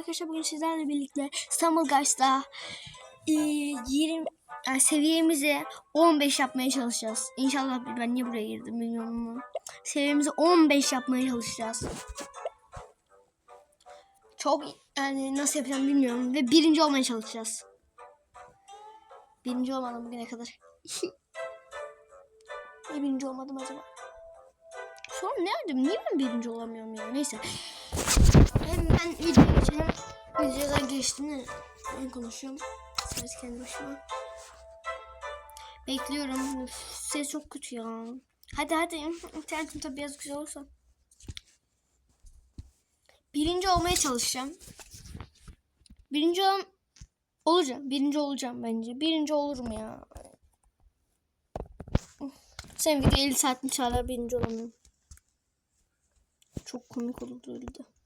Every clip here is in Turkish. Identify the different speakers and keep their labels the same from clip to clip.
Speaker 1: arkadaşlar bugün sizlerle birlikte İstanbul Guys'ta e, 20 yani seviyemizi 15 yapmaya çalışacağız. İnşallah ben niye buraya girdim bilmiyorum ama seviyemizi 15 yapmaya çalışacağız. Çok yani nasıl yapacağım bilmiyorum ve birinci olmaya çalışacağız. Birinci olmadım bugüne kadar. Niye birinci olmadım acaba? Sonra nerede? Niye ben birinci olamıyorum ya? Neyse. Hem ben videoya geçelim. Videodan geçtim ben konuşuyorum. Sadece kendi başıma. Bekliyorum. Ses çok kötü ya. Hadi hadi. İnternetim tabii biraz güzel olsa. Birinci olmaya çalışacağım. Birinci ol olacağım. Birinci olacağım bence. Birinci olurum ya. Sen video 50 saat mi çağlar birinci olamıyorum. Çok komik olurdu öyle de.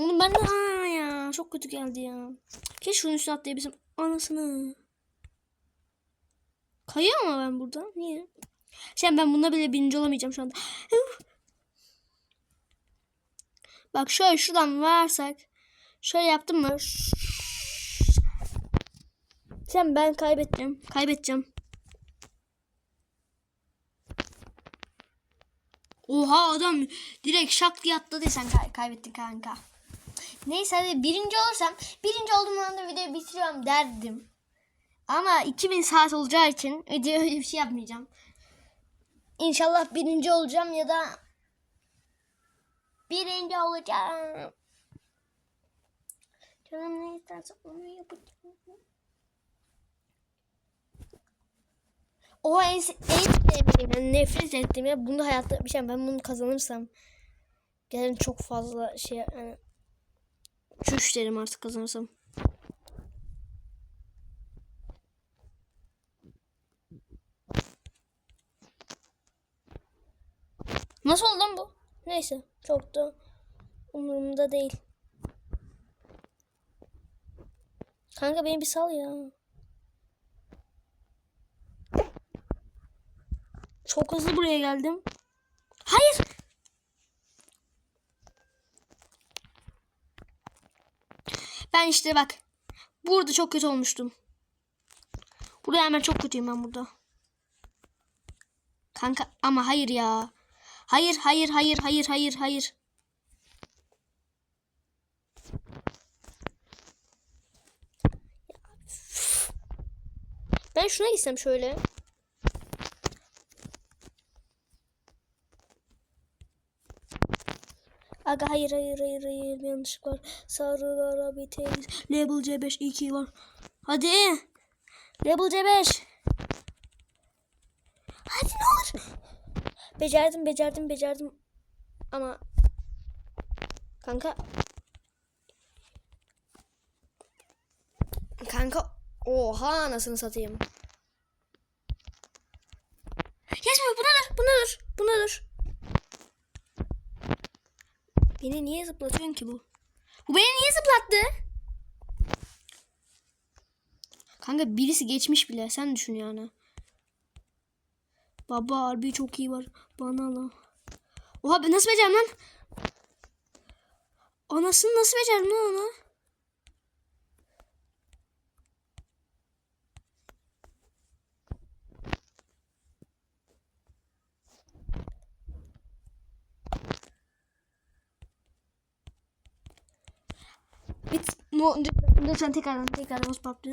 Speaker 1: Oğlum ben de aa ya çok kötü geldi ya. Keşke şunun üstüne atlayabilsem. Anasını. Kayıyor ama ben burada. Niye? Şey ben bunda bile birinci olamayacağım şu anda. Bak şöyle şuradan varsak. Şöyle yaptım mı? Sen ben kaybedeceğim. Kaybedeceğim. Oha adam direkt şak diye atladı sen kay- kaybettin kanka. Neyse hadi birinci olursam birinci olduğum anda videoyu bitiriyorum derdim. Ama 2000 saat olacağı için video öyle bir şey yapmayacağım. İnşallah birinci olacağım ya da birinci olacağım. Canım ne isterse onu yapacağım. O en, en sevdiğim, nefret ettiğim ya bunu hayatta bir şey ben bunu kazanırsam gerçekten çok fazla şey yani çüş derim artık kazanırsam. Nasıl oldu bu? Neyse çok da umurumda değil. Kanka beni bir sal ya. Çok hızlı buraya geldim. Hayır. Ben işte bak. Burada çok kötü olmuştum. Burada hemen çok kötüyüm ben burada. Kanka ama hayır ya. Hayır hayır hayır hayır hayır hayır. Ben şuna gitsem şöyle. Aga hayır hayır hayır hayır yanlışlık var. Sarılara biteriz. Label C5 2 var. Hadi. Label C5. Hadi ne olur. Becerdim becerdim becerdim. Ama kanka kanka oha anasını satayım. Yazmıyor buna dur buna dur buna dur. Beni niye zıplatıyorsun ki bu? Bu beni niye zıplattı? Kanka birisi geçmiş bile. Sen düşün yani. Baba harbi çok iyi var. Bana la. Oha ben nasıl becerdim lan? Anasını nasıl becerdim lan ona? No, lütfen tekrardan tekrardan bas paplı.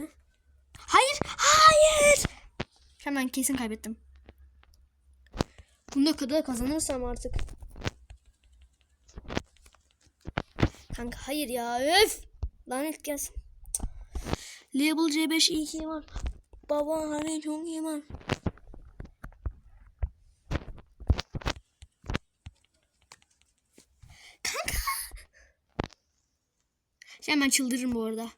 Speaker 1: Hayır, hayır. Hemen kesin kaybettim. Bunda kadar kazanırsam artık. Kanka hayır ya öf. Lanet gelsin. Label C5 iyi ki var. Baba hani çok iyi var. Kanka. Şey hemen çıldırırım bu arada.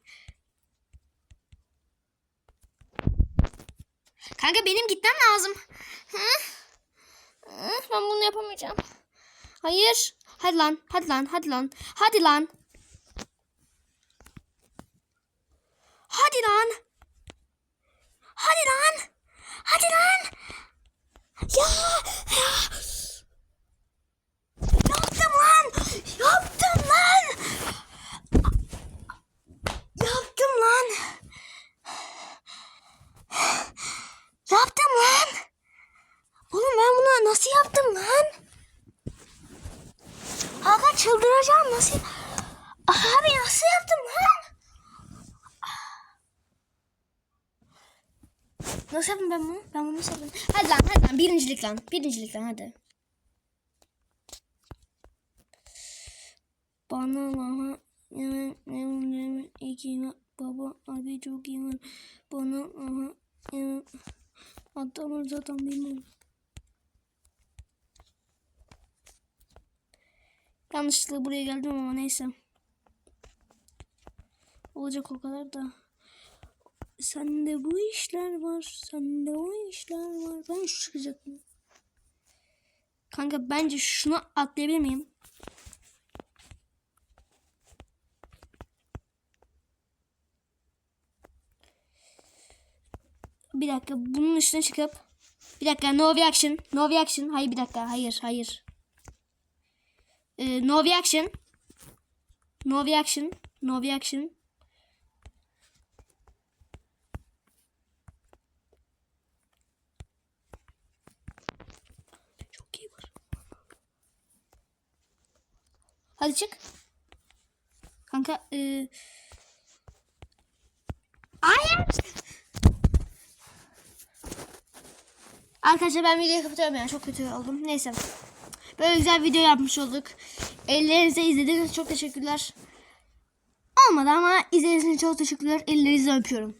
Speaker 1: Kanka benim gitmem lazım. Ben bunu yapamayacağım. Hayır. Hadi lan. Hadi lan. Hadi lan. Hadi lan. Hadi lan. Hadi lan. Hadi lan. Ya. ya. Çıldıracağım nasıl? Abi nasıl yaptım lan? Nasıl yaptım ben bunu? Ben bunu nasıl yaptım? Hadi lan hadi lan birincilik lan. Birincilik lan hadi. Bana aha yemek yemek yemek var. Baba abi çok var. Bana aha yemek. Adamlar zaten bilmiyorum. Yanlışlıkla buraya geldim ama neyse. Olacak o kadar da. Sende bu işler var. Sende o işler var. Ben şu çıkacaktım. Kanka bence şunu atlayabilir miyim? Bir dakika bunun üstüne çıkıp bir dakika no reaction no reaction hayır bir dakika hayır hayır ee, no reaction. No reaction. No reaction. Çok iyi var. Hadi çık. Kanka hayır. Arkadaşlar ben videoyu kapatıyorum yani çok kötü oldum. Neyse. Böyle güzel video yapmış olduk. Ellerinize izlediğiniz çok teşekkürler. Olmadı ama izlediğiniz için çok teşekkürler. Ellerinizi öpüyorum.